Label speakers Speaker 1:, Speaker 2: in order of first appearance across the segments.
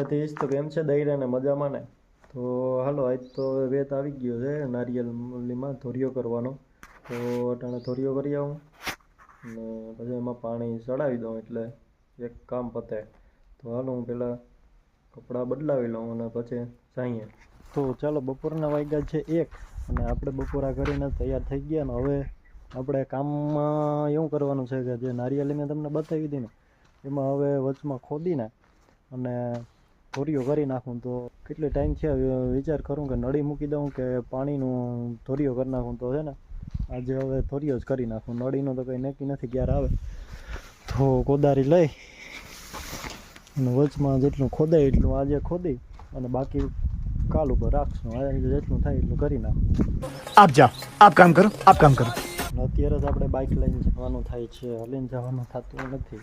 Speaker 1: સતીશ તો કેમ છે દહીં ને મજામાં ને? તો હાલો, આજ તો વેત આવી ગયો છે નારિયેલીમાં ધોરિયો કરવાનો. તો અટાણે ધોરિયો કરી આવું. ને પછી એમાં પાણી ચડાવી દઉં, એટલે એક કામ પતે. તો હાલો, હું પહેલાં કપડાં બદલાવી લઉં અને પછી જઈએ તો ચાલો, બપોરના વાગ્યા છે એક, અને આપણે બપોરા કરીને તૈયાર થઈ ગયા ને, હવે આપણે કામમાં એવું કરવાનું છે કે જે નારિયેલી મેં તમને બતાવી હતી ને, એમાં હવે વચમાં ખોદીને અને ધોરીઓ કરી નાખું તો કેટલો ટાઈમ છે વિચાર કરું કે નળી મૂકી દઉં કે પાણીનું ધોરીઓ કરી નાખું તો છે ને? આજે હવે ધોરીઓ જ કરી નાખું. નળીનો તો કંઈ નક્કી નથી ક્યારે આવે. તો કોદારી લઈ અને વચમાં જેટલું ખોદાય એટલું આજે ખોદી અને બાકી કાલ ઉપર રાખશું. આજે જેટલું થાય એટલું કરી નાખું.
Speaker 2: આપ જા આપ કામ કરો. આપ કામ
Speaker 1: કરો. અત્યારે જ આપણે બાઇક લઈને જવાનું થાય છે. હલીને જવાનું થતું નથી.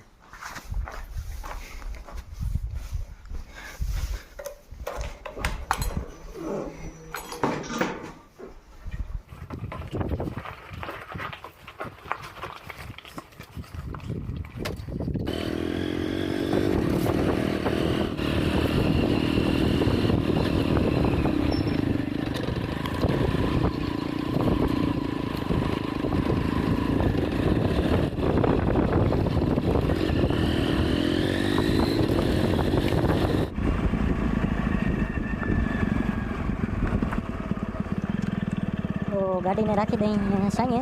Speaker 3: તો ગાડીને રાખી દઈને સાંજે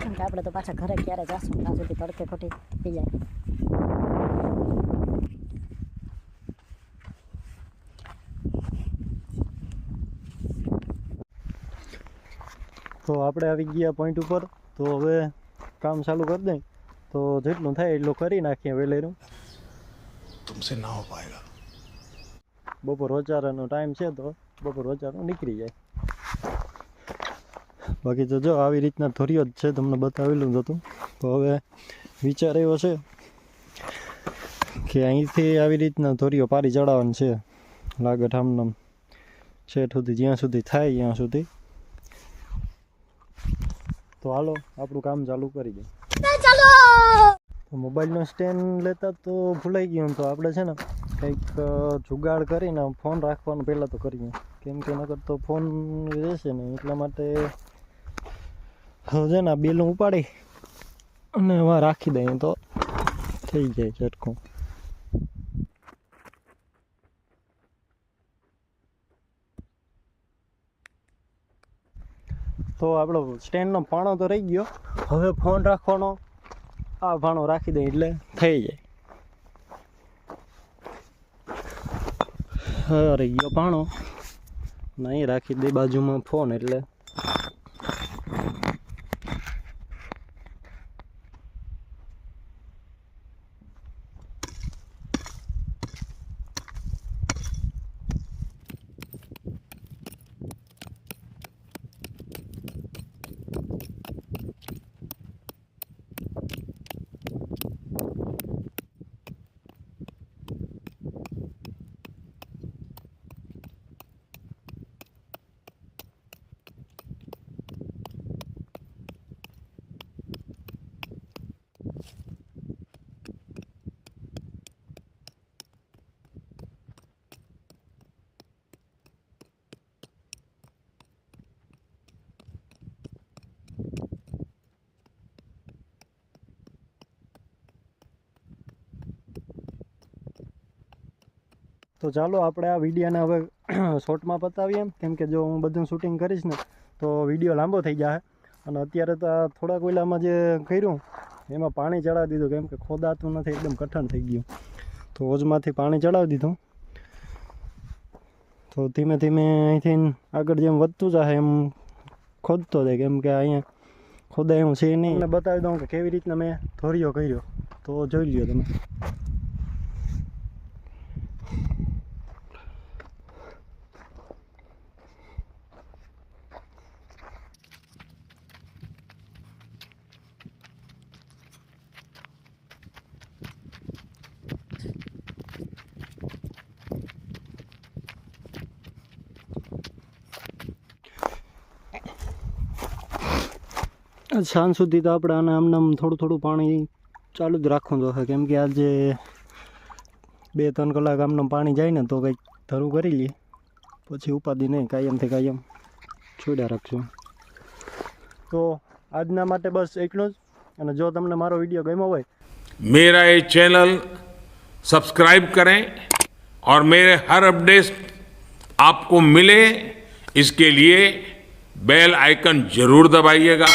Speaker 3: કેમ કે આપણે તો પાછા ઘરે ક્યારે જશું? ત્યાં સુધી તડકે ખોટી પી જાય.
Speaker 1: તો આપણે આવી ગયા પોઈન્ટ ઉપર. તો હવે કામ ચાલુ કરી દઈએ તો જેટલું થાય એટલું કરી નાખીએ વેલેરું.
Speaker 2: તુમસે ના હો પાએગા
Speaker 1: બપોર વચારાનો ટાઈમ છે તો બપોર વચારો નીકળી જાય. બાકી તો જો આવી રીતના થોડીઓ જ છે તમને બતાવેલું જ હતું. તો હવે વિચાર એવો છે કે અહીંથી આવી રીતના થોડીઓ પારી ચડાવવાની છે લાગત આમનામ છેઠ સુધી જ્યાં સુધી થાય ત્યાં સુધી. તો હાલો આપણું કામ ચાલુ કરી દઈએ મોબાઈલનો સ્ટેન્ડ લેતા તો ભૂલાઈ ગયું તો આપણે છે ને કંઈક જુગાડ કરીને ફોન રાખવાનું પહેલાં તો કરીએ. કેમ કે નકર તો ફોન રહેશે ને એટલા માટે હવે છે ને બેલું ઉપાડી અને એમાં રાખી દઈએ તો થઈ જાય ઝટકું. તો આપણો સ્ટેન્ડનો ભાણો તો રહી ગયો. હવે ફોન રાખવાનો. આ ભાણો રાખી દઈએ એટલે થઈ જાય. રહી ગયો ભાણો. નહીં રાખી દે બાજુમાં ફોન એટલે. તો ચાલો આપણે આ વિડીયોને હવે શોર્ટમાં પતાવીએ. કેમ કે જો હું બધું શૂટિંગ કરીશ ને, તો વીડિયો લાંબો થઈ જાય અને અત્યારે તો આ થોડા કોયલામાં જે કર્યું, એમાં પાણી ચડાવી દીધું. કેમ કે ખોદાતું નથી, એકદમ કઠણ થઈ ગયું. તો ઓજમાંથી પાણી ચડાવી દીધું. તો ધીમે ધીમે અહીંથી આગળ જેમ વધતું જશે એમ ખોદતો જાય કેમ કે અહીંયા ખોદાય એવું છે નહીં. બતાવી દઉં કે કેવી રીતના મેં ધોરિયો કર્યો. તો જોઈ લ્યો તમે. સાંજ સુધી તો આપણે આને આમને આમ થોડું થોડું પાણી ચાલુ જ રાખવું જોઈએ કેમ કે આજે બે ત્રણ કલાક આમનું પાણી જાય ને તો કંઈક ધરું કરી લઈએ પછી ઉપાધિ નહીં કાયમથી કાયમ છોડ્યા રાખશું તો આજના માટે બસ એટલું જ અને જો તમને મારો વિડીયો ગમ્યો હોય
Speaker 4: मेरा ये चैनल सब्सक्राइब करें और मेरे हर अपडेट आपको मिले इसके लिए बेल आइकन जरूर दबाइएगा